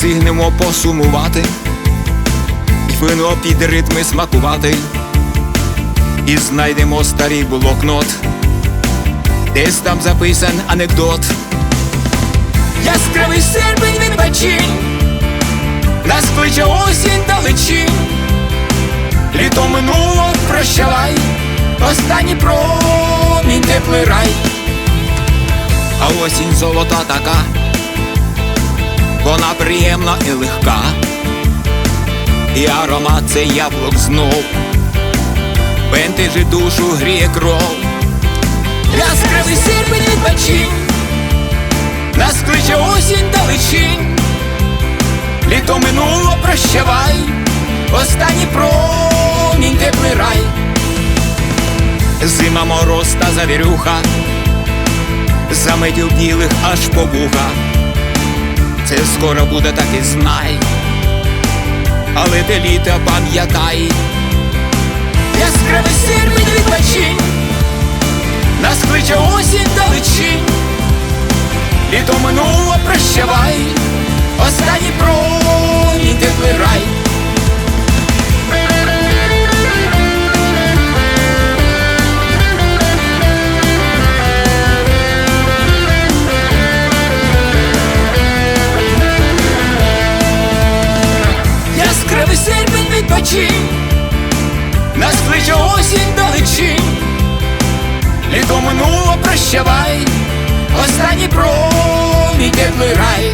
Встигнемо посумувати, вино під ритми смакувати, і знайдемо старий блокнот, десь там записан анекдот. Яскравий серпень відпочинь, нас кличе осінь далечінь, літо минуло, прощавай, останній промінь теплий рай, а осінь золота така, вона приємна і легка, і аромат цей яблук знов, бентежить душу, гріє кров, яскравий серпень відпочинь. Нас кличе осінь далечінь, літо минуло, прощавай, останній промінь теплий рай, зима мороз та завірюха, заметів білих аж по вуха. Це скоро буде, так і знай, але те літа пам'ятай, серпень нас кличе осінь далечі, Літо минуло, прощавай, останній промінь теплий рай.